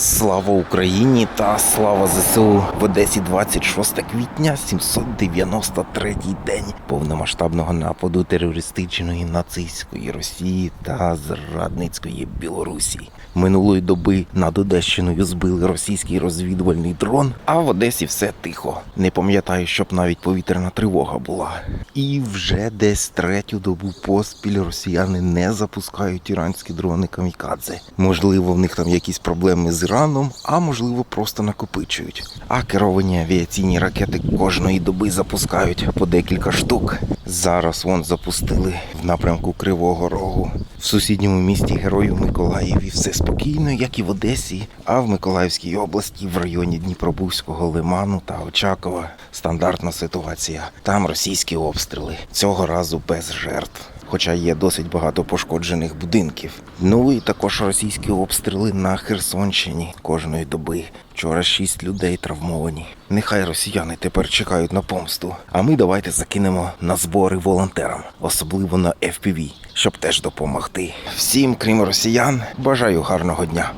Слава Україні та слава ЗСУ в Одесі 26 квітня, 793 день повномасштабного нападу терористичної нацистської Росії та зрадницької Білорусі. Минулої доби над Одещиною збили російський розвідувальний дрон, а в Одесі все тихо. Не пам'ятаю, щоб навіть повітряна тривога була. І вже десь третю добу поспіль росіяни не запускають іранські дрони камікадзе. Можливо, в них там якісь проблеми з Іраном, а можливо, просто накопичують. А керовані авіаційні ракети кожної доби запускають по декілька штук. Зараз вон запустили в напрямку Кривого Рогу. В сусідньому місті Герою Миколаєві все спокійно, як і в Одесі, а в Миколаївській області в районі Дніпробузького лиману та Очакова стандартна ситуація. Там російські обстріли цього разу без жертв. Хоча є досить багато пошкоджених будинків. Ну і також російські обстріли на Херсонщині кожної доби. Вчора шість людей травмовані. Нехай росіяни тепер чекають на помсту. А ми давайте закинемо на збори волонтерам, особливо на FPV, щоб теж допомогти. Всім, крім росіян, бажаю гарного дня.